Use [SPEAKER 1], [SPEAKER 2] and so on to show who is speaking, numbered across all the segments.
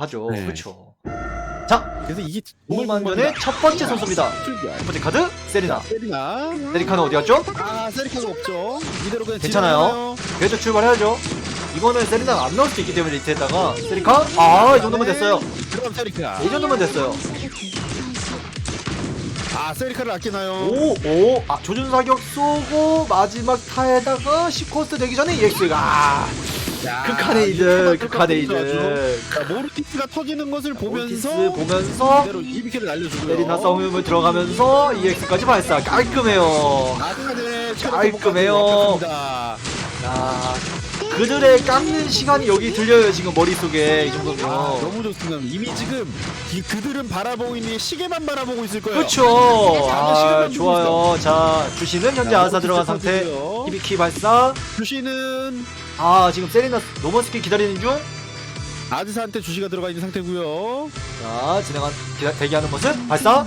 [SPEAKER 1] 하죠.
[SPEAKER 2] 네.
[SPEAKER 1] 그렇죠. 자,
[SPEAKER 2] 그래서 이게
[SPEAKER 1] 5만 전의 첫 번째 선수입니다.
[SPEAKER 2] 출결.
[SPEAKER 1] 첫 번째 카드 세리나.
[SPEAKER 2] 세리나.
[SPEAKER 1] 세리카는 어디 갔죠?
[SPEAKER 2] 아 세리카가 없죠. 이대로 그냥
[SPEAKER 1] 괜찮아요. 그래도 출발해야죠. 이거는 세리나가 안 나올 수도 있기 때문에 리트에다가 세리카 아 이 정도면 됐어요.
[SPEAKER 2] 그럼 세리카.
[SPEAKER 1] 이 정도면 됐어요.
[SPEAKER 2] 아 세리카를 아끼나요?
[SPEAKER 1] 오, 오, 아, 조준 사격 쏘고 마지막 타에다가 시코스 되기 전에 EX가 아,
[SPEAKER 2] 야,
[SPEAKER 1] 극한의
[SPEAKER 2] 깜빡
[SPEAKER 1] 이득.
[SPEAKER 2] 자, 모르티스가 터지는 것을 보면서
[SPEAKER 1] 보면서
[SPEAKER 2] 이대로 이비키를 날려주고요.
[SPEAKER 1] 세리나 싸움을 들어가면서 EX까지 발사 깔끔해요. 깔끔해요. 야, 그들의 깎는 시간이 여기 들려요 지금 머릿속에 이 정도면.
[SPEAKER 2] 아, 너무 좋습니다. 이미 지금 이 그들은 바라보고 있는 시계만 바라보고 있을 거예요.
[SPEAKER 1] 그렇죠. 아, 좋아요. 자, 주시는 현재
[SPEAKER 2] 자,
[SPEAKER 1] 아사 들어간 상태. 히비키 발사.
[SPEAKER 2] 주시는
[SPEAKER 1] 아, 지금 세리나 노멀스킬 기다리는 중.
[SPEAKER 2] 아즈사한테 주시가 들어가 있는 상태고요.
[SPEAKER 1] 자, 진행한 기다, 대기하는 모습. 발사.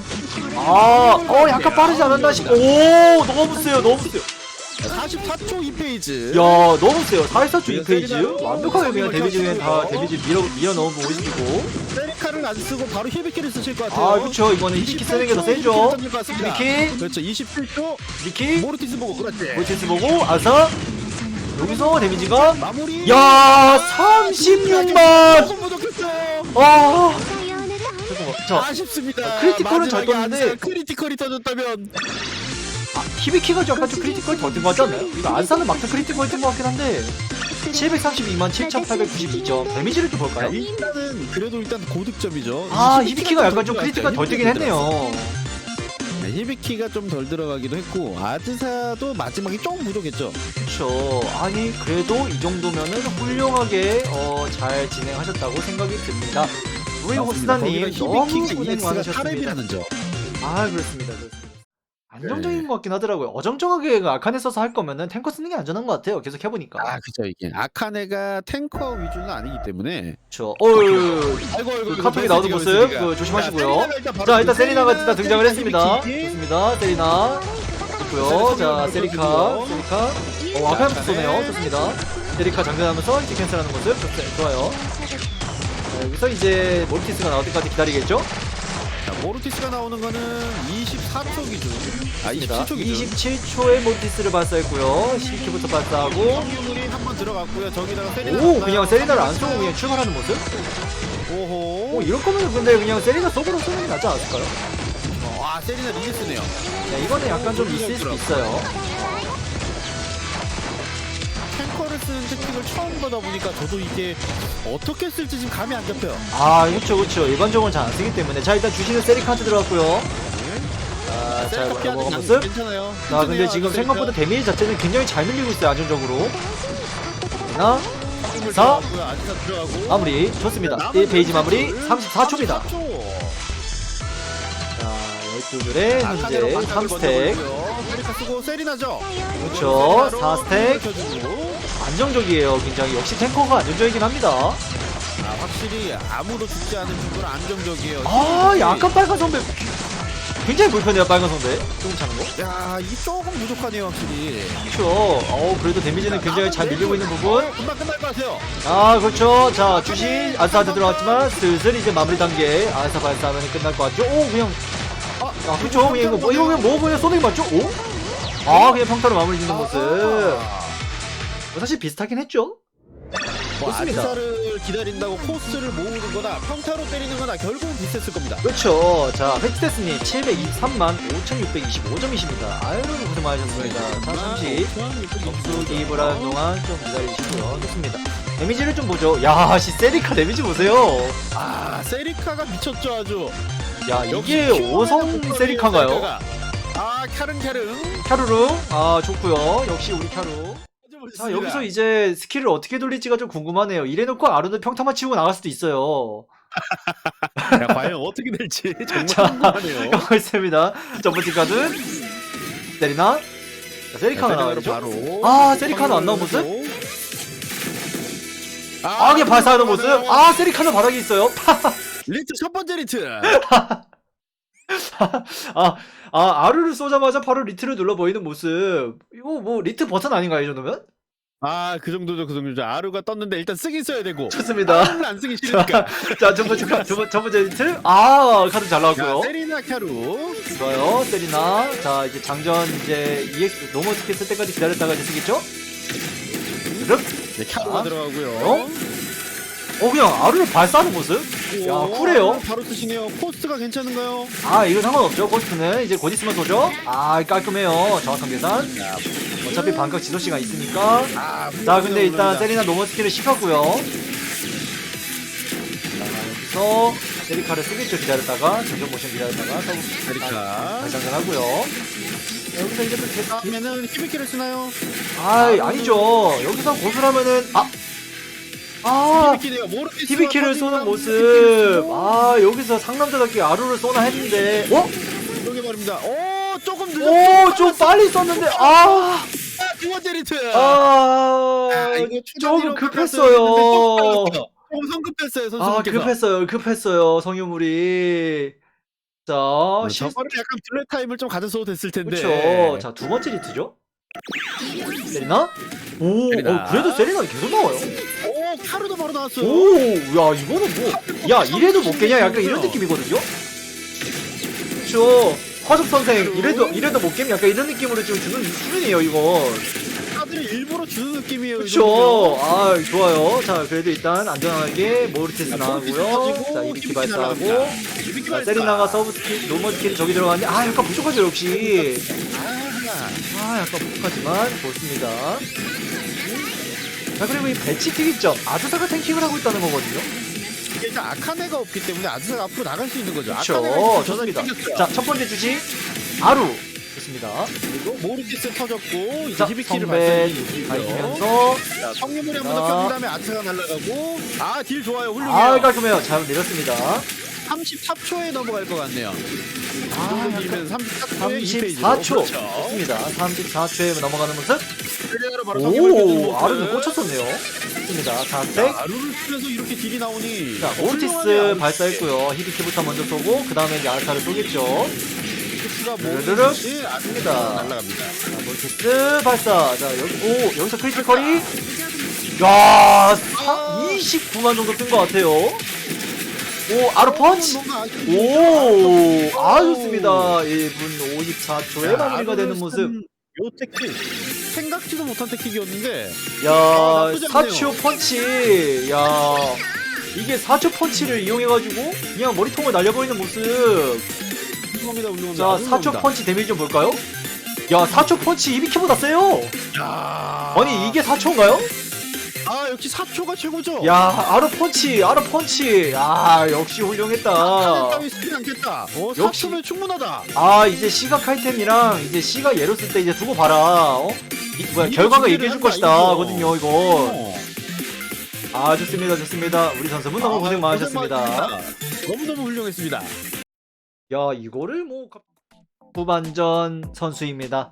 [SPEAKER 1] 아, 어, 약간 빠르지 않았나 싶고. 오, 너무 세요, 너무 세요.
[SPEAKER 2] 44초 2페이지.
[SPEAKER 1] 야, 너무 세요. 44초
[SPEAKER 2] 네,
[SPEAKER 1] 2페이지.
[SPEAKER 2] 세리나로
[SPEAKER 1] 완벽하게 그냥 데미지 그냥 다. 데미지 밀어 밀어 넣은 모습이고.
[SPEAKER 2] 세리카를 안 쓰고 바로 히비키를 쓰실 것 같아요.
[SPEAKER 1] 아, 그렇죠. 이거는 히비키 쓰는 게 더 세죠. 히비키.
[SPEAKER 2] 그렇죠. 27초
[SPEAKER 1] 미키,
[SPEAKER 2] 모르티스 보고 그렇지.
[SPEAKER 1] 모티스 보고 아사. 여기서 데미지가
[SPEAKER 2] 마무리.
[SPEAKER 1] 야, 36만.
[SPEAKER 2] 조금 부족했어요.
[SPEAKER 1] 아, 잠깐만. 자,
[SPEAKER 2] 아쉽습니다.
[SPEAKER 1] 아, 크리티컬은 잘
[SPEAKER 2] 마지막에
[SPEAKER 1] 떴는데.
[SPEAKER 2] 크리티컬이 터졌다면
[SPEAKER 1] 아, 히비키가 약간 좀 크리티컬 더뜬 것 같지 않나요? 이거 안사는 막타 크리티컬 뜬것 같긴 한데 732만 7,892점 데미지를 좀 볼까요?
[SPEAKER 2] 일단은 그래도 일단 고득점이죠. 아이
[SPEAKER 1] 히비키가 약간
[SPEAKER 2] 좀덜
[SPEAKER 1] 크리티컬 덜 뜨긴. 했네요
[SPEAKER 2] 네, 히비키가 좀 덜 들어가기도 했고 아즈사도 마지막에 조금 부족했죠.
[SPEAKER 1] 그렇죠 아니 그래도 이 정도면은 훌륭하게 어, 잘 진행하셨다고 생각이 듭니다 우리 호스나님 너무 고생
[SPEAKER 2] EX가
[SPEAKER 1] 많으셨습니다
[SPEAKER 2] 타랩이라는 점.
[SPEAKER 1] 아 그렇습니다 그렇습니다 안정적인 것 같긴 하더라고요 어정쩡하게 그 아칸에 써서 할 거면은 탱커 쓰는 게 안전한 것 같아요 계속 해보니까
[SPEAKER 2] 아 그죠 이게 아카네가 탱커 위주는 아니기 때문에.
[SPEAKER 1] 그렇죠
[SPEAKER 2] 아이고 아이고
[SPEAKER 1] 그 카톡이 나오는 모습. 그 조심하시고요.
[SPEAKER 2] 자, 일단 세리나,
[SPEAKER 1] 세리나가 일단 등장을
[SPEAKER 2] 세리나
[SPEAKER 1] 했습니다. 좋습니다. 세리나 좋고요. 자 세리카
[SPEAKER 2] 보여주고요.
[SPEAKER 1] 세리카 어 아카부터 쏘네요. 좋습니다. 세리카 장전하면서 이제 캔슬하는 모습 좋, 좋아요. 자, 여기서 이제 모르티스가 나올 때까지 기다리겠죠?
[SPEAKER 2] 자, 모르티스가 나오는 거는 24초 기준. 아 27초 기준.
[SPEAKER 1] 27초에 모르티스를 발사했고요. 12킬부터 발사하고
[SPEAKER 2] 유물이 한 번 들어갔고요. 저기다가 세리나.
[SPEAKER 1] 오 그냥 세리나를 안 쏘고 그냥 출발하는 모습?
[SPEAKER 2] 오호.
[SPEAKER 1] 오 이럴 거면 근데 그냥 세리나 속으로 쏘는 게 낫지 않을까요?
[SPEAKER 2] 아 세리나 리니스네요.
[SPEAKER 1] 야, 이거는 약간 좀 있을 수 있어요.
[SPEAKER 2] 탱커를 쓰는 택틱을 처음 보다 보니까 저도 이게 어떻게 쓸지 지금 감이 안 잡혀요.
[SPEAKER 1] 아, 그렇죠, 그렇죠. 일반적으로 잘 안 쓰기 때문에. 자, 일단 주시는 세리카한테 들어갔고요. 자, 잘
[SPEAKER 2] 셀카 피하는
[SPEAKER 1] 넘어간
[SPEAKER 2] 양-
[SPEAKER 1] 모습.
[SPEAKER 2] 괜찮아요.
[SPEAKER 1] 자, 근데 지금 생각보다. 데미지 자체는 굉장히 잘 밀리고 있어요, 안정적으로. 하나, 사.
[SPEAKER 2] 아지사 들어가고.
[SPEAKER 1] 마무리. 좋습니다.
[SPEAKER 2] 남은
[SPEAKER 1] 1페이지 마무리
[SPEAKER 2] 줄
[SPEAKER 1] 34초입니다.
[SPEAKER 2] 34초.
[SPEAKER 1] 자, 12줄에
[SPEAKER 2] 아카네로
[SPEAKER 1] 현재
[SPEAKER 2] 반짝을
[SPEAKER 1] 3스택.
[SPEAKER 2] 먼저 세리카 쓰고 세리나죠.
[SPEAKER 1] 그렇죠.
[SPEAKER 2] 세리나로
[SPEAKER 1] 4스택. 안정적이에요, 굉장히. 역시 탱커가 안정적이긴 합니다.
[SPEAKER 2] 아, 확실히 아무도 죽지 않은 정도로 안정적이에요.
[SPEAKER 1] 아, 약간 빨간 선배. 굉장히 불편해요, 빨간 선배. 조금 차는 거.
[SPEAKER 2] 야, 이게 조금 부족하네요, 확실히.
[SPEAKER 1] 그렇죠. 어, 그래도 데미지는 굉장히 잘 밀리고 있는 부분.
[SPEAKER 2] 금방 끝날 것 같아요.
[SPEAKER 1] 아 그렇죠 자 주시 아사한테 들어갔지만 슬슬 이제 마무리 단계 아사 발사하면 끝날 것 같죠 오 그냥
[SPEAKER 2] 아,
[SPEAKER 1] 아 그렇죠 이거 뭐 이거 그냥 뭐 그냥 쏘는 게 맞죠 오? 아 그냥 평타로 마무리 짓는 모습 뭐 사실 비슷하긴 했죠?
[SPEAKER 2] 뭐
[SPEAKER 1] 좋습니다.
[SPEAKER 2] 아지사를 기다린다고 코스를 모으는 거나 평타로 때리는 거나 결국은 비슷했을 겁니다.
[SPEAKER 1] 그렇죠. 자 패치데스님 723만 5625점이십니다. 아유 고생 많으셨습니다. 자 잠시 점수 기입을 하는 동안 좀 기다리시고요. 좋습니다. 데미지를 좀 보죠. 야 씨 세리카 데미지 보세요.
[SPEAKER 2] 아, 세리카가 미쳤죠, 아주.
[SPEAKER 1] 야 이게
[SPEAKER 2] 키워내는
[SPEAKER 1] 5성
[SPEAKER 2] 목걸이에요,
[SPEAKER 1] 세리카인가요?
[SPEAKER 2] 아, 캬릉캬릉.
[SPEAKER 1] 캬루루 아 좋고요. 역시 우리 캬루 자
[SPEAKER 2] 자,
[SPEAKER 1] 여기서 이제 스킬을 어떻게 돌릴지가 좀 궁금하네요 이래놓고 아루는 평타만 치고 나갈 수도 있어요
[SPEAKER 2] 야, 과연 어떻게 될지 정말
[SPEAKER 1] 자,
[SPEAKER 2] 궁금하네요.
[SPEAKER 1] 가고 있습니다 첫 번째 카드 세리나 자, 세리카가 나와야죠
[SPEAKER 2] 바로.
[SPEAKER 1] 아, 세리카는 안 나온 모습?
[SPEAKER 2] 아,
[SPEAKER 1] 아 그냥 발사하는 모습 아 세리카는 바닥에 있어요
[SPEAKER 2] 리트 첫 번째 리트.
[SPEAKER 1] 아, 아 아루를 쏘자마자 바로 리트를 눌러 보이는 모습 이거 뭐 리트 버튼 아닌가요 이 정도면?
[SPEAKER 2] 아 그 정도죠 그 정도죠 아루가 떴는데 일단 쓰긴 써야 되고
[SPEAKER 1] 좋습니다.
[SPEAKER 2] 아루를 안 쓰기 싫으니까
[SPEAKER 1] 자, 첫 번째, 카- 두 번, 첫 번째 힌트. 아, 카드 잘
[SPEAKER 2] 야,
[SPEAKER 1] 나왔고요.
[SPEAKER 2] 세리나 캬루
[SPEAKER 1] 좋아요. 세리나. 자, 이제 장전, 이제, EX, 노멀 스킬 쓸 때까지 기다렸다가 이제 쓰겠죠? 륵.
[SPEAKER 2] 네, 캬루가
[SPEAKER 1] 아,
[SPEAKER 2] 들어가고요
[SPEAKER 1] 어? 어, 그냥 아루를 발사하는 모습? 야,
[SPEAKER 2] 오,
[SPEAKER 1] 쿨해요.
[SPEAKER 2] 바로 쓰시네요 코스트가 괜찮은가요?
[SPEAKER 1] 아, 이거 상관없죠. 코스트는 이제 곧 있으면 쏘죠? 아, 깔끔해요. 정확한 계산. 어차피 반각 지속 시간 있으니까.
[SPEAKER 2] 아,
[SPEAKER 1] 자, 근데 일단 세리나 노멀 스킬을 씹었고요. 자, 여기서 세리카를 쓰겠죠. 기다렸다가. 전전 모션 기다렸다가.
[SPEAKER 2] 세리카
[SPEAKER 1] 다시 장전하고요. 여기서 이제 또 개-
[SPEAKER 2] 다음에는 히비키를 쓰나요?
[SPEAKER 1] 아이 아니죠 여기서 고수라면은 아 아, TV키를 쏘는 모습. 아, 여기서 상남자답게 아루를 쏘나 했는데. 어?
[SPEAKER 2] 그러게 말입니다 오 조금 늦었어
[SPEAKER 1] 오, 좀 빨리 썼는데. 아,
[SPEAKER 2] 두 번째 리트
[SPEAKER 1] 아,
[SPEAKER 2] 아, 이거
[SPEAKER 1] 조금
[SPEAKER 2] 초단위로
[SPEAKER 1] 급했어요.
[SPEAKER 2] 조금 성급했어요
[SPEAKER 1] 아,
[SPEAKER 2] 선수분께서
[SPEAKER 1] 급했어요. 급했어요. 성유물이. 자, 실,
[SPEAKER 2] 저거를 약간 블랙 타임을 좀 가졌어도 됐을 텐데
[SPEAKER 1] 그렇죠. 자, 두 번째 리트죠. 세리나? 오,
[SPEAKER 2] 세리나.
[SPEAKER 1] 어, 그래도 세리나 계속 나와요.
[SPEAKER 2] 오 카루도 바로 나왔어요
[SPEAKER 1] 오, 야, 이거는 뭐, 야, 이래도 못 깨냐? 약간 이런 느낌이거든요? 그쵸. 화석 선생, 이래도, 이래도 못 깨면 약간 이런 느낌으로 좀 주는 수준이에요, 이거.
[SPEAKER 2] 카드를 일부러 주는 느낌이에요. 정도면.
[SPEAKER 1] 아, 좋아요. 자, 그래도 일단 안전하게 모르테스.
[SPEAKER 2] 터지고,
[SPEAKER 1] 자, 이비키 발사하고. 자. 세리나가 서브 스킬, 노멀 스킬이 저기 들어갔는데, 아, 약간 부족하죠, 역시.
[SPEAKER 2] 아,
[SPEAKER 1] 아, 약간 부족하지만, 좋습니다. 자, 그리고 이 배치 특이점. 아드사가 탱킹을 하고 있다는 거거든요.
[SPEAKER 2] 이게 일단 아카네가 없기 때문에 아드사가 앞으로 나갈 수 있는 거죠
[SPEAKER 1] 그렇죠. 좋습니다. 자, 첫 번째 주지 아루. 좋습니다.
[SPEAKER 2] 그리고 모르티스 터졌고 이제
[SPEAKER 1] 자,
[SPEAKER 2] 히비키를 자, 성유물이 한번
[SPEAKER 1] 자.
[SPEAKER 2] 더 켜준 다음에 아트가 날아가고 아 딜 좋아요 훌륭해요
[SPEAKER 1] 아, 깔끔해요. 잘 내렸습니다.
[SPEAKER 2] 34초에 넘어갈 것 같네요
[SPEAKER 1] 아,
[SPEAKER 2] 이면 34초에 2페이지
[SPEAKER 1] 34초.
[SPEAKER 2] 그렇죠.
[SPEAKER 1] 좋습니다. 34초에 넘어가는 모습.
[SPEAKER 2] 바로
[SPEAKER 1] 오. 아루는 꽂혔었네요. 좋습니다.
[SPEAKER 2] 자,
[SPEAKER 1] 자색.
[SPEAKER 2] 아루를 쓰면서 이렇게 딜이 나오니
[SPEAKER 1] 자. 오르티스 발사했고요. 히비키부터 먼저 쏘고, 그 다음에 이제 알타를 쏘겠죠.
[SPEAKER 2] 오르티스가
[SPEAKER 1] 르르륵. 습니다.
[SPEAKER 2] 날아갑니다
[SPEAKER 1] 자, 오르티스 발사. 자, 여기, 오, 여기서 크리티컬 커리. 야, 사, 29만 정도 뜬 것 같아요. 오, 아루 펀치.
[SPEAKER 2] 뭔가 아쉽-
[SPEAKER 1] 오, 아 좋습니다. 1분 54초에
[SPEAKER 2] 자,
[SPEAKER 1] 마무리가 되는 모습.
[SPEAKER 2] 쓴요 테킥 생각지도 못한 테킥이었는데
[SPEAKER 1] 야,
[SPEAKER 2] 나쁘지 않네요.
[SPEAKER 1] 4초 펀치. 야, 이게 4초 펀치를 이용해가지고 그냥 머리통을 날려버리는 모습.
[SPEAKER 2] 훌륭합니다 훌륭합니다
[SPEAKER 1] 자, 4초 펀치 데미지 좀 볼까요? 야, 4초 펀치 이비키보다 세요.
[SPEAKER 2] 야.
[SPEAKER 1] 아니, 이게 4초인가요?
[SPEAKER 2] 아 역시 4초가 최고죠
[SPEAKER 1] 야, 아르 펀치, 아르 펀치. 아, 역시 훌륭했다.
[SPEAKER 2] 따위 쓰지 않겠다 어,
[SPEAKER 1] 역시.
[SPEAKER 2] 4초면 충분하다
[SPEAKER 1] 아, 이제 시각 아이템이랑 이제 시가 예로 쓸 때 이제 두고 봐라. 어? 이, 뭐야,
[SPEAKER 2] 이거
[SPEAKER 1] 결과가
[SPEAKER 2] 준비를
[SPEAKER 1] 얘기해줄
[SPEAKER 2] 한다,
[SPEAKER 1] 것이다.
[SPEAKER 2] 이거.
[SPEAKER 1] 거든요, 이거.
[SPEAKER 2] 어.
[SPEAKER 1] 아 좋습니다 좋습니다 우리 선수분 너무
[SPEAKER 2] 아,
[SPEAKER 1] 고생 많으셨습니다
[SPEAKER 2] 많으셨습니다. 너무 너무 훌륭했습니다
[SPEAKER 1] 야 이거를 뭐 갑- 후반전 선수입니다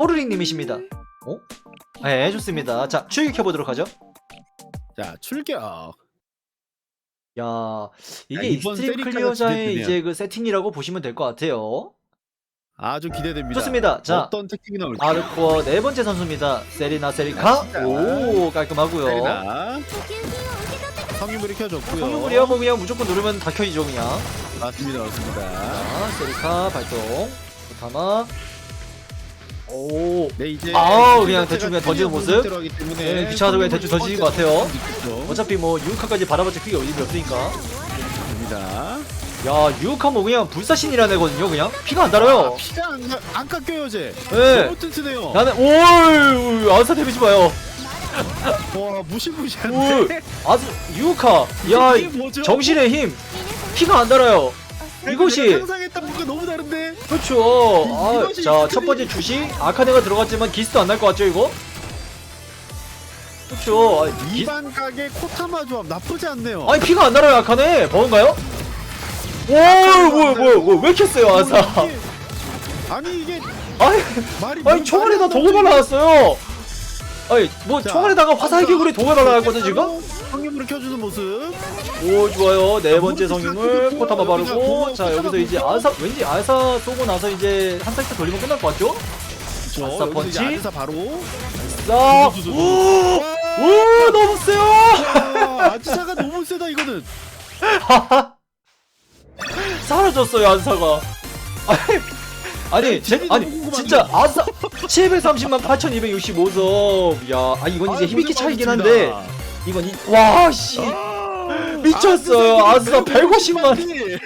[SPEAKER 1] 호르링 님이십니다 어? 네 좋습니다 자 출격해보도록 하죠
[SPEAKER 2] 자 출격.
[SPEAKER 1] 야 이게
[SPEAKER 2] 야, 이번
[SPEAKER 1] 익스트림
[SPEAKER 2] 세리카가
[SPEAKER 1] 클리어자의
[SPEAKER 2] 기대되네요.
[SPEAKER 1] 이제 그 세팅이라고 보시면 될 것 같아요.
[SPEAKER 2] 아주 기대됩니다.
[SPEAKER 1] 좋습니다. 자
[SPEAKER 2] 어떤 테킹이 나올지.
[SPEAKER 1] 아르코어 네 번째 선수입니다. 세리나 세리카. 오 깔끔하고요.
[SPEAKER 2] 세리나. 성유물이 켜졌고요.
[SPEAKER 1] 성유물이야 뭐 그냥 무조건 누르면 다 켜지죠 그냥
[SPEAKER 2] 맞습니다 맞습니다.
[SPEAKER 1] 자 세리카 발동. 타마 오.
[SPEAKER 2] 네 이제
[SPEAKER 1] 아우,
[SPEAKER 2] 킬
[SPEAKER 1] 그냥 대충 그냥 던지는 모습?
[SPEAKER 2] 하기 때문에
[SPEAKER 1] 네, 귀찮아서 그냥 대충 던지는 것 같아요. 어차피 뭐 유우카까지 바라봤자 크게 의미 없으니까.
[SPEAKER 2] 맞습니다.
[SPEAKER 1] 야 유우카 뭐 그냥 불사신이라는 애거든요 그냥? 피가 안
[SPEAKER 2] 아,
[SPEAKER 1] 달아요.
[SPEAKER 2] 피가 안, 가- 안 깎여요 쟤
[SPEAKER 1] 네.
[SPEAKER 2] 너무 튼튼해요.
[SPEAKER 1] 나는 오이 아사 데미지 봐요.
[SPEAKER 2] 와 무시무시한데.
[SPEAKER 1] 오 아주 유우카. 야
[SPEAKER 2] 이게 뭐죠?
[SPEAKER 1] 정신의 힘. 피가 안 달아요. 이것이
[SPEAKER 2] 내가 상상했던 뭔가 너무 다른데
[SPEAKER 1] 그렇죠.
[SPEAKER 2] 이것이
[SPEAKER 1] 아자 첫 번째 주시 아카네가 들어갔지만 기스도 안 날 것 같죠 이거? 그렇죠. 아, 기-
[SPEAKER 2] 이반 가게 코타마 조합 나쁘지 않네요.
[SPEAKER 1] 아니 피가 안 달아요 아카네. 버는가요? 오 뭐야 뭐야 뭐야. 왜 이렇게 세요 아사?
[SPEAKER 2] 어, 이게- 아니 이게
[SPEAKER 1] 아니
[SPEAKER 2] 말이
[SPEAKER 1] 아니 총알에다 독을 발라놨어요. 아니 뭐
[SPEAKER 2] 자,
[SPEAKER 1] 총알에다가 화살 기구리 독을 발라놨거든 지금.
[SPEAKER 2] 성유물을 켜주는 모습
[SPEAKER 1] 오 좋아요 네 번째 포타마
[SPEAKER 2] 여기다
[SPEAKER 1] 바르고 자 여기서 이제. 아사 왠지 아사 쏘고 나서 이제 한 사이트 돌리면 끝날 것 같죠?
[SPEAKER 2] 저
[SPEAKER 1] 아싸,
[SPEAKER 2] 여기서
[SPEAKER 1] 펀치.
[SPEAKER 2] 아드사 바로
[SPEAKER 1] 자. 오,
[SPEAKER 2] 와,
[SPEAKER 1] 오, 너무 세요.
[SPEAKER 2] 와, 아지사가 너무 세다 이거는.
[SPEAKER 1] 사라졌어요 안사가. 아니, 아니, 제,
[SPEAKER 2] 재미도
[SPEAKER 1] 아니. 진짜 아사 730만 8,265점. 야, 아 이건 이제
[SPEAKER 2] 아,
[SPEAKER 1] 희비키
[SPEAKER 2] 고생
[SPEAKER 1] 차이긴. 한데 이건 이, 와 씨.
[SPEAKER 2] 아,
[SPEAKER 1] 미쳤어요. 아싸, 150만.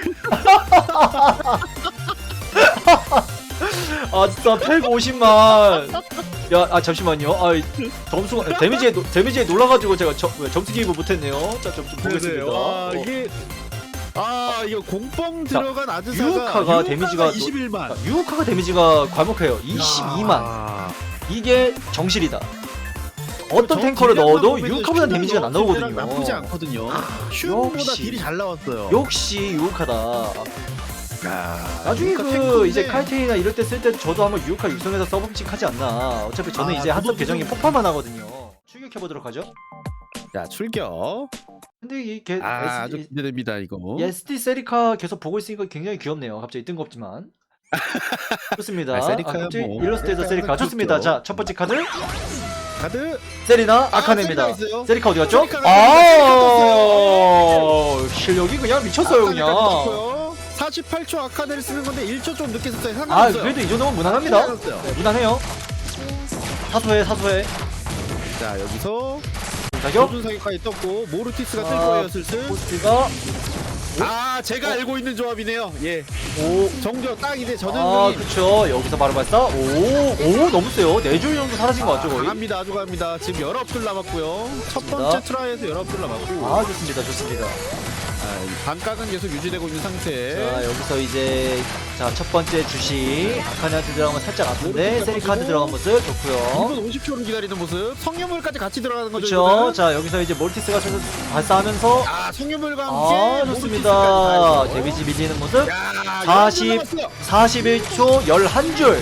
[SPEAKER 1] 아싸 150만. 야, 아 잠시만요. 아, 이 점수가 데미지에 노- 데미지에 놀라가지고 제가 점, 점수 기입을 못했네요. 자, 좀, 좀 보겠습니다.
[SPEAKER 2] 와,
[SPEAKER 1] 어.
[SPEAKER 2] 이게 아 이거 공뻥
[SPEAKER 1] 자,
[SPEAKER 2] 들어간 아즈사가
[SPEAKER 1] 유카가 데미지가 노-
[SPEAKER 2] 21만.
[SPEAKER 1] 자, 유카가 데미지가 과묵해요. 22만.
[SPEAKER 2] 아,
[SPEAKER 1] 이게 정실이다. 어떤 탱커를 넣어도 유카보다 데미지가 안 나오거든요.
[SPEAKER 2] 나쁘지 않거든요. 슈보다
[SPEAKER 1] 역시.
[SPEAKER 2] 딜이 잘 나왔어요.
[SPEAKER 1] 역시 유카다.
[SPEAKER 2] 야,
[SPEAKER 1] 나중에
[SPEAKER 2] 유카
[SPEAKER 1] 그
[SPEAKER 2] 탱커인데
[SPEAKER 1] 이제 카이테이나 이럴 때 쓸 때 저도 한번 유카 육성해서 써봄직 하지 않나. 어차피 저는
[SPEAKER 2] 아,
[SPEAKER 1] 이제 한섭 계정이
[SPEAKER 2] 좀-
[SPEAKER 1] 폭발만 하거든요. 출격해 보도록 하죠.
[SPEAKER 2] 자 출격.
[SPEAKER 1] 근데 이게
[SPEAKER 2] 아, 아주 기대됩니다 이거.
[SPEAKER 1] SD 세리카 계속 보고 있으니까 굉장히 귀엽네요. 갑자기 뜬금없지만. 좋습니다.
[SPEAKER 2] 아,
[SPEAKER 1] 아,
[SPEAKER 2] 세리카야
[SPEAKER 1] 갑자기
[SPEAKER 2] 뭐.
[SPEAKER 1] 일러스트에서 세리카 좋습니다.
[SPEAKER 2] 좋죠.
[SPEAKER 1] 자, 첫 번째 카드
[SPEAKER 2] 카드.
[SPEAKER 1] 세리나
[SPEAKER 2] 아,
[SPEAKER 1] 아카네입니다.
[SPEAKER 2] 세리카 있어요.
[SPEAKER 1] 세리카 어디 갔죠?
[SPEAKER 2] 세리카가
[SPEAKER 1] 아, 실력이 그냥 미쳤어요, 그냥.
[SPEAKER 2] 48초 아카네를 쓰는 건데 1초 좀 늦게 썼어요.
[SPEAKER 1] 아,
[SPEAKER 2] 상관없어요.
[SPEAKER 1] 그래도 이 정도면 무난합니다. 네, 무난해요. 사소해, 사소해.
[SPEAKER 2] 자 여기서
[SPEAKER 1] 자격.
[SPEAKER 2] 조준 사격까지 떴고 모르티스가 뜰
[SPEAKER 1] 아,
[SPEAKER 2] 거예요 슬슬.
[SPEAKER 1] 포스트가
[SPEAKER 2] 아 제가 알고 있는 조합이네요. 예.
[SPEAKER 1] 오.
[SPEAKER 2] 정조 딱 이제
[SPEAKER 1] 아,
[SPEAKER 2] 전현중이
[SPEAKER 1] 그쵸. 여기서 바로 발사. 오, 오, 너무 세요. 네줄 정도 사라진 것 같죠, 거의?
[SPEAKER 2] 강합니다 아주 강합니다. 지금 19줄 남았고요. 첫
[SPEAKER 1] 좋습니다.
[SPEAKER 2] 번째 트라이에서 19줄 남았고
[SPEAKER 1] 아, 좋습니다, 좋습니다.
[SPEAKER 2] 아, 이 반각은 계속 유지되고 있는 상태.
[SPEAKER 1] 자, 여기서 이제, 자, 첫 번째 주시. 아카네한테 들어간 건 살짝 아픈데, 세리카한테 들어간 모습 좋고요.
[SPEAKER 2] 2분 50초를 기다리는 모습. 성유물까지 같이 들어가는 거죠.
[SPEAKER 1] 그쵸.
[SPEAKER 2] 이거는?
[SPEAKER 1] 자, 여기서 이제 몰티스가 슬슬 발사하면서,
[SPEAKER 2] 아 성유물과 함께
[SPEAKER 1] 아, 좋습니다. 데미지 밀리는 모습.
[SPEAKER 2] 야,
[SPEAKER 1] 40,
[SPEAKER 2] 40
[SPEAKER 1] 41초 11줄.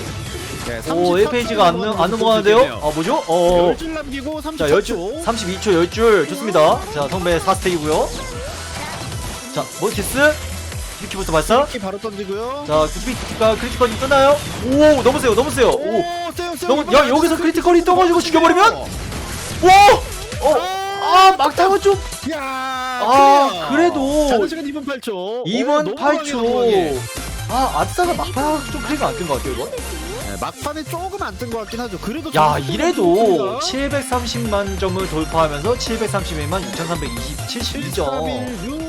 [SPEAKER 2] 네,
[SPEAKER 1] 오,
[SPEAKER 2] 34
[SPEAKER 1] 1페이지가 안, 넘- 안 넘어가는데요? 아, 뭐죠? 어.
[SPEAKER 2] 10줄 남기고
[SPEAKER 1] 자,
[SPEAKER 2] 34초.
[SPEAKER 1] 10줄, 32초 10줄. 좋습니다. 자, 성배 4스택이고요. 자, 몰티스. 비키부터 발사.
[SPEAKER 2] 이렇게 바로 던지고요.
[SPEAKER 1] 자, 크리티컬, 크리티컬이 뜨나요? 오, 너무 세요, 너무 세요. 오.
[SPEAKER 2] 오, 세요, 세요.
[SPEAKER 1] 너무, 야, 여기서 크리티컬이 떠가지고 죽여버리면? 오! 어, 아, 막타가 좀.
[SPEAKER 2] 야,
[SPEAKER 1] 아, 그래도.
[SPEAKER 2] 자는 시간 2분 8초.
[SPEAKER 1] 2분 8초. 아, 아싸가 막타가 좀 크리가 안뜬 것 같아요, 이거?
[SPEAKER 2] 네, 막판에 조금 안 뜬 것 같긴 하죠. 그래도
[SPEAKER 1] 야, 이래도
[SPEAKER 2] 좋습니다.
[SPEAKER 1] 730만 점을 돌파하면서 731만 6327점.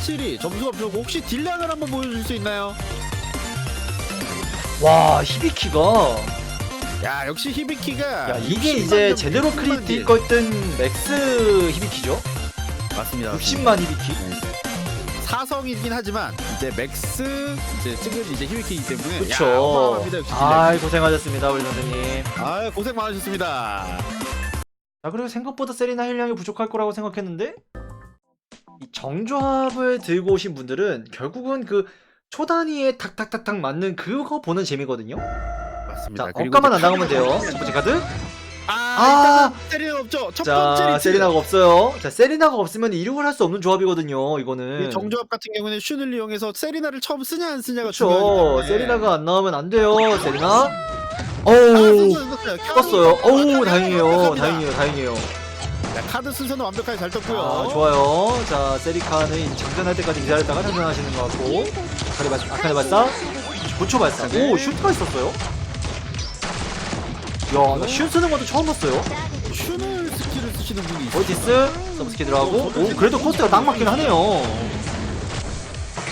[SPEAKER 2] 731, 6, 372 점수가 별로 혹시 딜량을 한번 보여줄 수 있나요?
[SPEAKER 1] 와, 히비키가.
[SPEAKER 2] 야 역시 히비키가
[SPEAKER 1] 야, 이게
[SPEAKER 2] 60만
[SPEAKER 1] 이제
[SPEAKER 2] 점,
[SPEAKER 1] 제대로
[SPEAKER 2] 60만
[SPEAKER 1] 크리틱
[SPEAKER 2] 딜.
[SPEAKER 1] 걸뜬 맥스 히비키죠?
[SPEAKER 2] 맞습니다.
[SPEAKER 1] 60만 히비키.
[SPEAKER 2] 사성이긴 하지만 이제 맥스 이제 찍은 이제 히비키이기 때문에 야,
[SPEAKER 1] 그쵸.
[SPEAKER 2] 어마어마합니다 역시 딜량.
[SPEAKER 1] 아, 고생하셨습니다, 우리 선생님.
[SPEAKER 2] 아 고생 많으셨습니다.
[SPEAKER 1] 자 그리고 생각보다 세리나 힐량이 부족할 거라고 생각했는데 이 정조합을 들고 오신 분들은 결국은 그 초단위에 탁탁탁탁 맞는 그거 보는 재미거든요.
[SPEAKER 2] 맞습니다.
[SPEAKER 1] 자
[SPEAKER 2] 그리고
[SPEAKER 1] 억가만 안 나가면 돼요. 첫 번째 카드.
[SPEAKER 2] 아,
[SPEAKER 1] 아!
[SPEAKER 2] 일단은 세리나 없죠. 첫 번째
[SPEAKER 1] 자
[SPEAKER 2] 리트.
[SPEAKER 1] 세리나가 없어요. 자 세리나가 없으면 이륙을 할 수 없는 조합이거든요. 이거는.
[SPEAKER 2] 이 정조합 같은 경우는 슌을 이용해서 세리나를 처음 쓰냐 안 쓰냐가
[SPEAKER 1] 그렇죠.
[SPEAKER 2] 중요하기 때문에
[SPEAKER 1] 세리나가 안 나오면 안 돼요. 세리나.
[SPEAKER 2] 아,
[SPEAKER 1] 어우
[SPEAKER 2] 썼어요, 썼어요.
[SPEAKER 1] 떴어요. 어우 다행이에요. 다행이에요. 다행이에요.
[SPEAKER 2] 자, 카드 순서는 완벽하게 잘 떴고요.
[SPEAKER 1] 아, 좋아요. 자, 세리카는 장전할 때까지 기다렸다가 장전하시는 것 같고. 아카네 발사, 아카네 발사. 9초 발사.
[SPEAKER 2] 네.
[SPEAKER 1] 오, 슈트가 있었어요? 야, 나슈 쓰는 것도 처음 봤어요.
[SPEAKER 2] 슌을 스킬을 쓰시는 분이 있어요.
[SPEAKER 1] 오티스, 서브스키 들어가고. 오, 그래도 코스트가 딱 맞긴 하네요.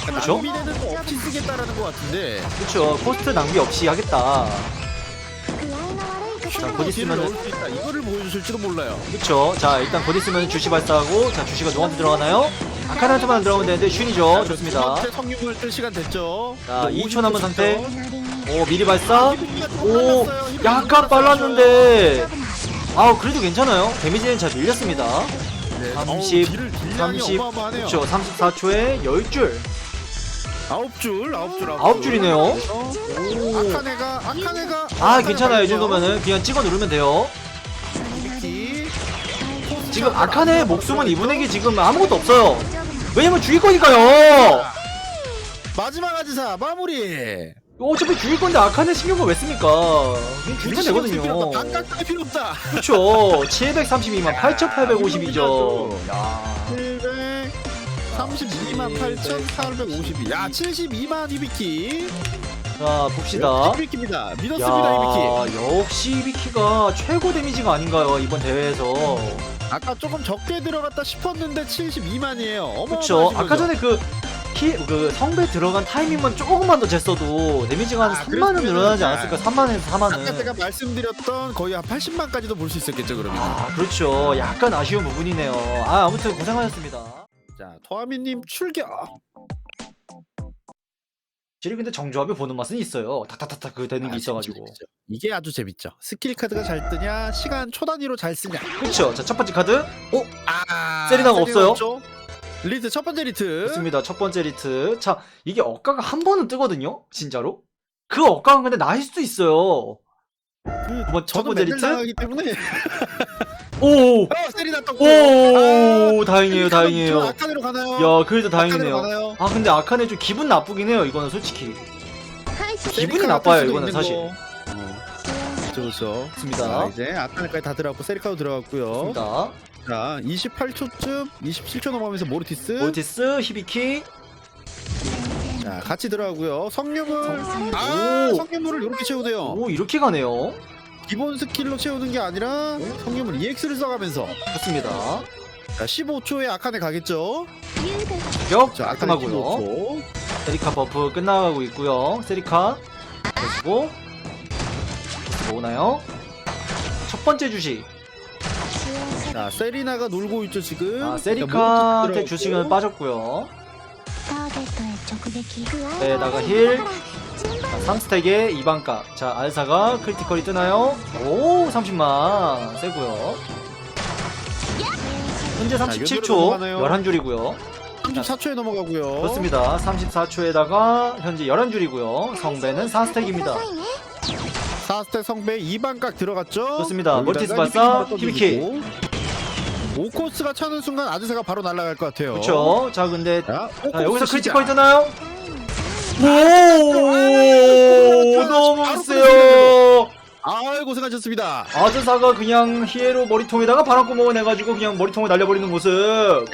[SPEAKER 1] 그쵸?
[SPEAKER 2] 낭비되는 거 없이 쓰겠다라는 것 같은데.
[SPEAKER 1] 그쵸. 코스트 낭비 없이 하겠다.
[SPEAKER 2] 자,
[SPEAKER 1] 곧 있으면은-
[SPEAKER 2] 수 있다. 이거를 보여주실지도 몰라요.
[SPEAKER 1] 그쵸. 자, 일단 곧 있으면 주시 발사하고. 자, 주시가 누구한테 들어가나요? 아카네한테만 들어가면 되는데, 슌이죠.
[SPEAKER 2] 자,
[SPEAKER 1] 좋습니다.
[SPEAKER 2] 두 번째 성유물 뜰 시간 됐죠.
[SPEAKER 1] 자,
[SPEAKER 2] 이제
[SPEAKER 1] 2초 남은
[SPEAKER 2] 50초
[SPEAKER 1] 상태. 오, 미리 발사.
[SPEAKER 2] 조금
[SPEAKER 1] 오, 약간 빨랐는데. 아, 그래도 괜찮아요. 데미지는 잘 밀렸습니다.
[SPEAKER 2] 네.
[SPEAKER 1] 30,
[SPEAKER 2] 어우, 딜을 딜량이
[SPEAKER 1] 30,
[SPEAKER 2] 어마어마하네요.
[SPEAKER 1] 그쵸. 34초에 10줄.
[SPEAKER 2] 아홉 줄, 아홉 줄,
[SPEAKER 1] 아홉 줄이네요.
[SPEAKER 2] 아카네가, 아카네가.
[SPEAKER 1] 아 괜찮아요 이 정도면은 그냥 찍어 누르면 돼요. 지금 아카네 목숨은 이분에게 지금 아무것도 없어요. 왜냐면 죽일 거니까요.
[SPEAKER 2] 마지막 아지사 마무리.
[SPEAKER 1] 어차피 죽일 건데 아카네 신경을 왜 씁니까? 괜찮거든요.
[SPEAKER 2] 반값 딸 필요 없다.
[SPEAKER 1] 그렇죠. 732만 8,852죠.
[SPEAKER 2] 32만 8,452. 야, 72만 이비키.
[SPEAKER 1] 자 봅시다.
[SPEAKER 2] 이비키입니다. 믿었습니다, 이비키.
[SPEAKER 1] 야, 역시 이비키가 최고 데미지가 아닌가요 이번 대회에서.
[SPEAKER 2] 아까 조금 적게 들어갔다 싶었는데 72만이에요. 어머.
[SPEAKER 1] 그쵸. 아까 전에 그. 키, 그 성배 들어간 타이밍만 조금만 더 쟀어도 데미지가 한
[SPEAKER 2] 아,
[SPEAKER 1] 3만은 늘어나지 않았을까? 아, 3만에서 4만은.
[SPEAKER 2] 아까 제가 말씀드렸던 거의 한 80만까지도 볼 수 있었겠죠, 그러면.
[SPEAKER 1] 아, 그렇죠. 약간 아쉬운 부분이네요. 아, 아무튼 고생하셨습니다.
[SPEAKER 2] 자, 토아미님 출격.
[SPEAKER 1] 확실히 근데 정조합이 보는 맛은 있어요. 탁탁탁탁 그 되는 게
[SPEAKER 2] 아,
[SPEAKER 1] 있어가지고.
[SPEAKER 2] 재밌죠. 이게 아주 재밌죠. 스킬 카드가 잘 뜨냐, 시간 초 단위로 잘 쓰냐.
[SPEAKER 1] 그쵸. 자, 첫 번째 카드. 오!
[SPEAKER 2] 아,
[SPEAKER 1] 세리나가 없어요?
[SPEAKER 2] 없죠? 리트 첫 번째 리트.
[SPEAKER 1] 좋습니다. 첫 번째 리트. 자, 이게 억가가 한 번은 뜨거든요? 진짜로? 그 억가가 근데 나일 수도 있어요.
[SPEAKER 2] 그,
[SPEAKER 1] 두 번, 첫
[SPEAKER 2] 저도
[SPEAKER 1] 번째
[SPEAKER 2] 맨날
[SPEAKER 1] 리트?
[SPEAKER 2] 나가기 때문에.
[SPEAKER 1] 오!
[SPEAKER 2] 어, 세리나 떴고.
[SPEAKER 1] 오! 다행이에요, 다행이에요.
[SPEAKER 2] 아칸으로 가나요?
[SPEAKER 1] 야, 그래도 다행이네요.
[SPEAKER 2] 가나요?
[SPEAKER 1] 아, 근데 아칸에 좀 기분 나쁘긴 해요, 이거는 솔직히. 기분이 나빠요, 이거는 사실.
[SPEAKER 2] 거. 어. 그렇죠, 그렇죠.
[SPEAKER 1] 좋습니다.
[SPEAKER 2] 자, 이제 아칸까지 다 들어갔고 세리카도 들어갔고요.
[SPEAKER 1] 좋습니다.
[SPEAKER 2] 자, 28초쯤, 27초 넘어가면서 모르티스.
[SPEAKER 1] 모티스, 히비키.
[SPEAKER 2] 자, 같이 들어가고요. 성유물.
[SPEAKER 1] 성-
[SPEAKER 2] 아,
[SPEAKER 1] 오.
[SPEAKER 2] 성유물을 이렇게 채우네요.
[SPEAKER 1] 오, 이렇게 가네요.
[SPEAKER 2] 기본 스킬로 채우는 게 아니라 성유물 EX를 써가면서
[SPEAKER 1] 좋습니다.
[SPEAKER 2] 자 15초에 아칸에 가겠죠
[SPEAKER 1] 격,
[SPEAKER 2] 자 아칸에
[SPEAKER 1] 깔끔하고요.
[SPEAKER 2] 15초
[SPEAKER 1] 세리카 버프 끝나가고 있고요. 세리카 보시고 오나요? 첫 번째 주식.
[SPEAKER 2] 자 세리나가 놀고 있죠 지금
[SPEAKER 1] 아,
[SPEAKER 2] 자,
[SPEAKER 1] 세리카한테 주식은. 빠졌고요. 에다가 네, 힐. 자, 3스택에 2반가 자, 알사가 크리티컬이 뜨나요? 오, 30만. 세고요. 현재 37초, 11줄이고요.
[SPEAKER 2] 34초에 넘어가고요.
[SPEAKER 1] 좋습니다 34초에다가 현재 11줄이고요. 성배는 4스택입니다.
[SPEAKER 2] 4스택 성배 2반각 들어갔죠?
[SPEAKER 1] 좋습니다 멀티스 발사
[SPEAKER 2] 히비키. 5코스가 차는 순간 아드사가 바로 날아갈 것 같아요
[SPEAKER 1] 그렇죠. 자, 근데
[SPEAKER 2] 자,
[SPEAKER 1] 자,
[SPEAKER 2] 5코스
[SPEAKER 1] 여기서. 크리티컬 뜨나요? 오, 너무
[SPEAKER 2] 바로
[SPEAKER 1] 세요.
[SPEAKER 2] 아이 고생하셨습니다
[SPEAKER 1] 아즈사가 그냥 히에로 머리통에다가 바람구멍을 내가지고 그냥 머리통을 날려버리는 모습.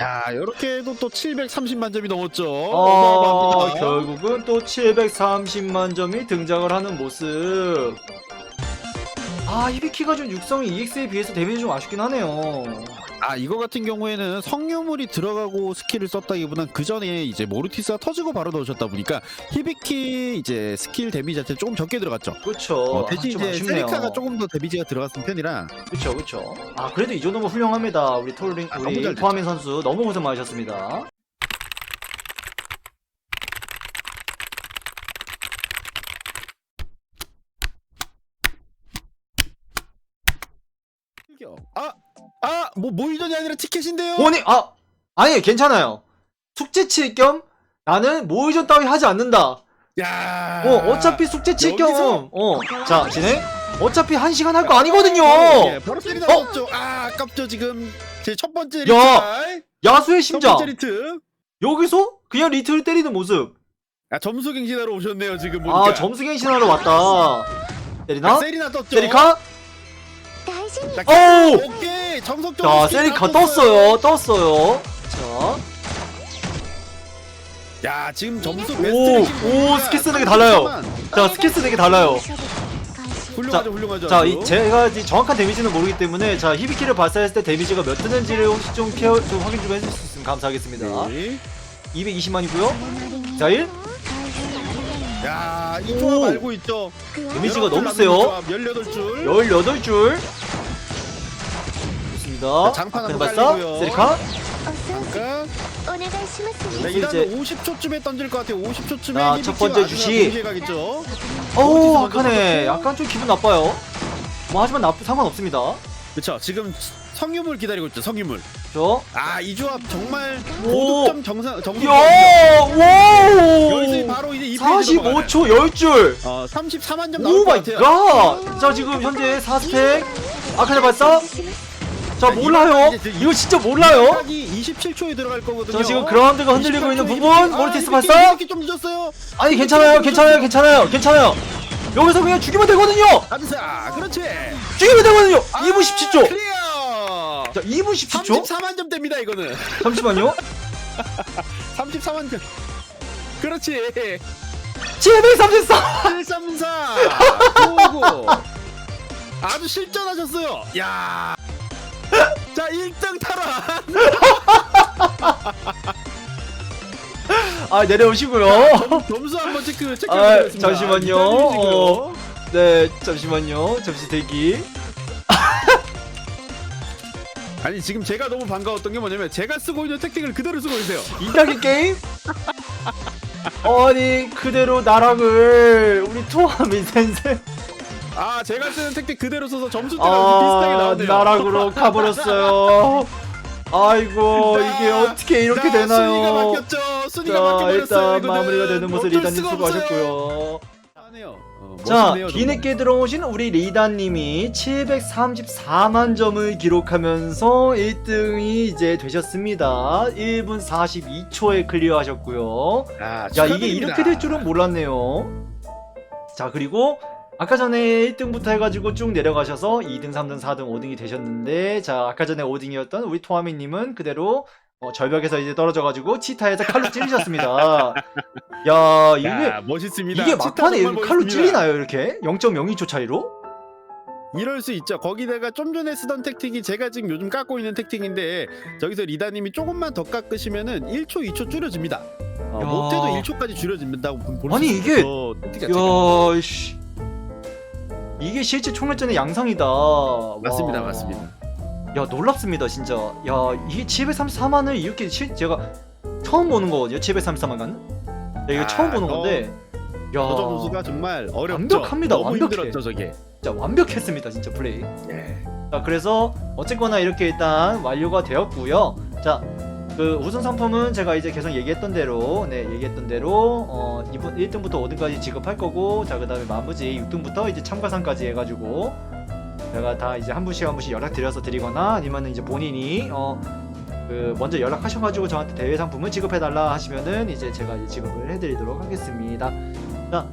[SPEAKER 2] 야 이렇게 해도 또 730만 점이 넘었죠
[SPEAKER 1] 아,
[SPEAKER 2] 어마어마합니다
[SPEAKER 1] 결국은 또 730만 점이 등장을 하는 모습. 아, 히비키가 좀 육성이 EX에 비해서 데미지 좀 아쉽긴 하네요.
[SPEAKER 2] 아 이거 같은 경우에는 성유물이 들어가고 스킬을 썼다기보단 그 전에 이제 모르티스가 터지고 바로 넣으셨다 보니까 히비키 이제 스킬 데미지 자체 조금 적게 들어갔죠.
[SPEAKER 1] 그쵸.
[SPEAKER 2] 어, 대신
[SPEAKER 1] 아, 좀
[SPEAKER 2] 이제
[SPEAKER 1] 아쉽네요.
[SPEAKER 2] 세리카가 조금 더 데미지가 들어갔은 편이라
[SPEAKER 1] 그쵸, 그쵸. 아, 그래도 이 정도면 훌륭합니다. 우리 토링,
[SPEAKER 2] 아, 너무
[SPEAKER 1] 우리
[SPEAKER 2] 잘 됐죠.
[SPEAKER 1] 포하민 선수 너무 고생 많으셨습니다.
[SPEAKER 2] 아 아 뭐 모의전이 아니라 티켓인데요.
[SPEAKER 1] 아니, 아, 아니, 괜찮아요. 숙제 칠 겸 나는 모의전 따위 하지 않는다.
[SPEAKER 2] 야.
[SPEAKER 1] 어, 어차피 숙제 칠 겸,
[SPEAKER 2] 여기서?
[SPEAKER 1] 어, 자, 진행. 어차피 한 시간 할 거 아니거든요.
[SPEAKER 2] 예, 바로 세리나
[SPEAKER 1] 어?
[SPEAKER 2] 넣었죠. 아 아깝죠 지금 제 첫 번째
[SPEAKER 1] 야,
[SPEAKER 2] 리트.
[SPEAKER 1] 야수의
[SPEAKER 2] 첫
[SPEAKER 1] 심장.
[SPEAKER 2] 번째 리트.
[SPEAKER 1] 여기서 그냥 리트를 때리는 모습.
[SPEAKER 2] 아 점수 갱신하러 오셨네요 지금 보니까.
[SPEAKER 1] 아, 점수 갱신하러 왔다. 때리나?
[SPEAKER 2] 아, 세리나 떴죠.
[SPEAKER 1] 세리카?
[SPEAKER 2] 있으니
[SPEAKER 1] 오!
[SPEAKER 2] 오케이 정석적으로
[SPEAKER 1] 자, 세리카 떴어요. 떴어요. 자.
[SPEAKER 2] 야 지금 점수
[SPEAKER 1] 오,
[SPEAKER 2] 베스트
[SPEAKER 1] 오, 스킬 쓰는 게 달라요. 자, 스킬 쓰는 게 달라요.
[SPEAKER 2] 훌륭하죠 훌륭하죠
[SPEAKER 1] 자, 이, 제가 이 정확한 데미지는 모르기 때문에 자, 히비키를 발사했을 때 데미지가 몇 뜨는지를 혹시 좀 케어 좀 확인 좀 해주실 수 있으면 감사하겠습니다.
[SPEAKER 2] 네.
[SPEAKER 1] 220만이고요. 자, 1.
[SPEAKER 2] 야이
[SPEAKER 1] 오.
[SPEAKER 2] 조합 알고 있죠
[SPEAKER 1] 데미지가 너무 세요.
[SPEAKER 2] 18줄
[SPEAKER 1] 18줄. 더.
[SPEAKER 2] 자,
[SPEAKER 1] 아,
[SPEAKER 2] 장판
[SPEAKER 1] 봤어? 쓰리컷?
[SPEAKER 2] 잠깐
[SPEAKER 3] 일단
[SPEAKER 2] 네,
[SPEAKER 1] 이제
[SPEAKER 2] 50초쯤에 던질 것 같아요 50초쯤에
[SPEAKER 1] 아, 첫 번째
[SPEAKER 2] 주식
[SPEAKER 1] 어우 악하네 약간 좀 기분 나빠요 뭐 하지만 나, 상관없습니다
[SPEAKER 2] 그쵸 지금 성유물 기다리고 있죠 성유물
[SPEAKER 1] 저
[SPEAKER 2] 아 이 조합 정말 고득점 정상 정상
[SPEAKER 1] 오!
[SPEAKER 2] 바로 이제 45초
[SPEAKER 1] 넘어가네. 10줄
[SPEAKER 2] 어, 34만 점 나올 것 같아요.
[SPEAKER 1] 갓. 자 지금 현재 4스택. 아카네 발사. 자, 자 몰라요 이거 진짜 몰라요
[SPEAKER 2] 각이 27초에 들어갈 거거든요.
[SPEAKER 1] 저 지금 그라운드가 흔들리고 있는
[SPEAKER 2] 28초,
[SPEAKER 1] 부분
[SPEAKER 2] 아,
[SPEAKER 1] 모르티스
[SPEAKER 2] 이렇게,
[SPEAKER 1] 발사
[SPEAKER 2] 이렇게 좀 늦었어요.
[SPEAKER 1] 아니 괜찮아요 괜찮아요 괜찮아요 괜찮아요 여기서 그냥 죽이면 되거든요
[SPEAKER 2] 아드사 그렇지.
[SPEAKER 1] 죽이면 되거든요
[SPEAKER 2] 아,
[SPEAKER 1] 2분 17초
[SPEAKER 2] 클리어.
[SPEAKER 1] 자 2분 17초
[SPEAKER 2] 34만 점 됩니다 이거는.
[SPEAKER 1] 잠시만요
[SPEAKER 2] 34만 점. 그렇지.
[SPEAKER 1] 734
[SPEAKER 2] 134 99 아주 실전하셨어요. 야. 자 1등 탈환.
[SPEAKER 1] 아 내려오시고요
[SPEAKER 2] 점수 한번 체크 체크.
[SPEAKER 1] 아, 잠시만요. 어. 네 잠시만요 잠시 대기
[SPEAKER 2] 아니 지금 제가 너무 반가웠던 게 뭐냐면 제가 쓰고 있는 택틱을 그대로 쓰고 계세요.
[SPEAKER 1] 이따기 게임? 아니 그대로 나락을 우리 토하미 센세
[SPEAKER 2] 아 제가 쓰는 택틱 그대로 써서 점수 때가 비슷하게
[SPEAKER 1] 아
[SPEAKER 2] 나오네요.
[SPEAKER 1] 나락으로 가버렸어요 아이고 이게 어떻게 이렇게
[SPEAKER 2] 자, 순위가
[SPEAKER 1] 되나요
[SPEAKER 2] 바뀌었죠. 순위가
[SPEAKER 1] 자
[SPEAKER 2] 바뀌어버렸어요.
[SPEAKER 1] 일단
[SPEAKER 2] 이거는.
[SPEAKER 1] 마무리가 되는 모습
[SPEAKER 2] 수가
[SPEAKER 1] 수고하셨고요
[SPEAKER 2] 하네요. 어,
[SPEAKER 1] 자
[SPEAKER 2] 멋있네요, 정말.
[SPEAKER 1] 뒤늦게 들어오신 우리 리다님이 734만 점을 기록하면서 1등이 이제 되셨습니다 1분 42초에 클리어하셨고요
[SPEAKER 2] 아,
[SPEAKER 1] 야 이게
[SPEAKER 2] 축하드립니다.
[SPEAKER 1] 이렇게 될 줄은 몰랐네요 자 그리고 아까 전에 1등부터 해가지고 쭉 내려가셔서 2등 3등 4등 5등이 되셨는데 자 아까 전에 5등이었던 우리 토아미님은 그대로 어, 절벽에서 이제 떨어져가지고 치타에서 칼로 찔리셨습니다 야 이게
[SPEAKER 2] 야, 멋있습니다.
[SPEAKER 1] 이게
[SPEAKER 2] 치타
[SPEAKER 1] 막판에
[SPEAKER 2] 정말
[SPEAKER 1] 칼로
[SPEAKER 2] 멋있습니다.
[SPEAKER 1] 찔리나요 이렇게 0.02초 차이로
[SPEAKER 2] 이럴 수 있죠. 거기다가 좀 전에 쓰던 택틱이 제가 지금 요즘 깎고 있는 택틱인데 저기서 리다님이 조금만 더 깎으시면은 1초, 2초 줄여집니다. 어,
[SPEAKER 1] 야.
[SPEAKER 2] 못해도 1초까지 줄여진다고 볼수
[SPEAKER 1] 아니, 이게-
[SPEAKER 2] 택틱 자체가
[SPEAKER 1] 야 씨. 이게 실제 총알전의 양상이다
[SPEAKER 2] 맞습니다,
[SPEAKER 1] 와.
[SPEAKER 2] 맞습니다.
[SPEAKER 1] 야 놀랍습니다 진짜 야 이게 734만을 이렇게 시, 제가 처음 보는 거거든요 734만 간 야, 이거
[SPEAKER 2] 아,
[SPEAKER 1] 처음 보는
[SPEAKER 2] 너-
[SPEAKER 1] 건데 야
[SPEAKER 2] 저 점수가 정말 어렵죠.
[SPEAKER 1] 완벽합니다,
[SPEAKER 2] 너무
[SPEAKER 1] 완벽해.
[SPEAKER 2] 힘들었죠, 저게.
[SPEAKER 1] 진짜 완벽했습니다 진짜 플레이
[SPEAKER 2] 예.
[SPEAKER 1] 자 그래서 어쨌거나 이렇게 일단 완료가 되었고요 자 그 우승 상품은 제가 이제 계속 얘기했던 대로 네 얘기했던 대로 어 이분 1등부터 5등까지 지급할 거고 자 그 다음에 나머지 6등부터 이제 참가상까지 해가지고 제가 다 이제 한 분씩 한 분씩 연락 드려서 드리거나 아니면은 이제 본인이 어 그 먼저 연락하셔가지고 저한테 대회 상품을 지급해달라 하시면은 이제 제가 이제 지급을 해드리도록 하겠습니다. 자